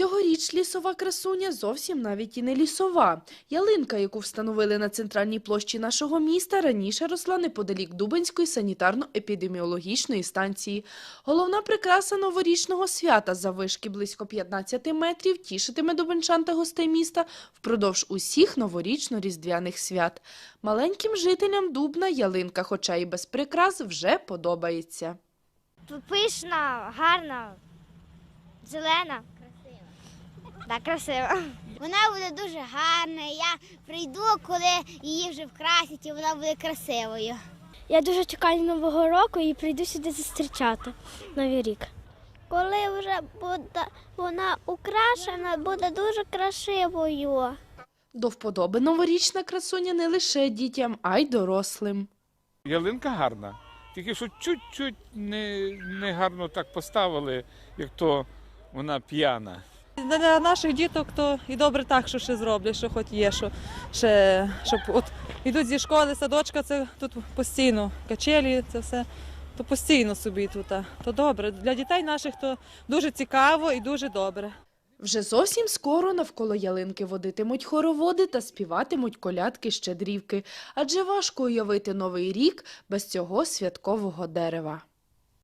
Цьогоріч лісова красуня зовсім навіть і не лісова. Ялинка, яку встановили на центральній площі нашого міста, раніше росла неподалік Дубенської санітарно-епідеміологічної станції. Головна прикраса новорічного свята заввишки близько 15 метрів тішитиме дубенчан та гостей міста впродовж усіх новорічно-різдвяних свят. Маленьким жителям Дубна ялинка, хоча і без прикрас, вже подобається. Пишна, гарна, зелена. Так, красива. Вона буде дуже гарна. Я прийду, коли її вже вкрасять, і вона буде красивою. Я дуже чекаю Нового року і прийду сюди зустрічати Новий рік. Коли вже буде вона украшена, буде дуже красивою. До вподоби новорічна красуня не лише дітям, а й дорослим. Ялинка гарна. Тільки що чуть-чуть не, не гарно так поставили, як то вона п'яна. Для наших діток то і добре так, що ще зроблять, що хоч є, що ще щоб от йдуть зі школи, садочка, це тут постійно качелі, це все. То постійно собі тут. То добре. Для дітей наших то дуже цікаво і дуже добре. Вже зовсім скоро навколо ялинки водитимуть хороводи та співатимуть колядки щедрівки, адже важко уявити новий рік без цього святкового дерева.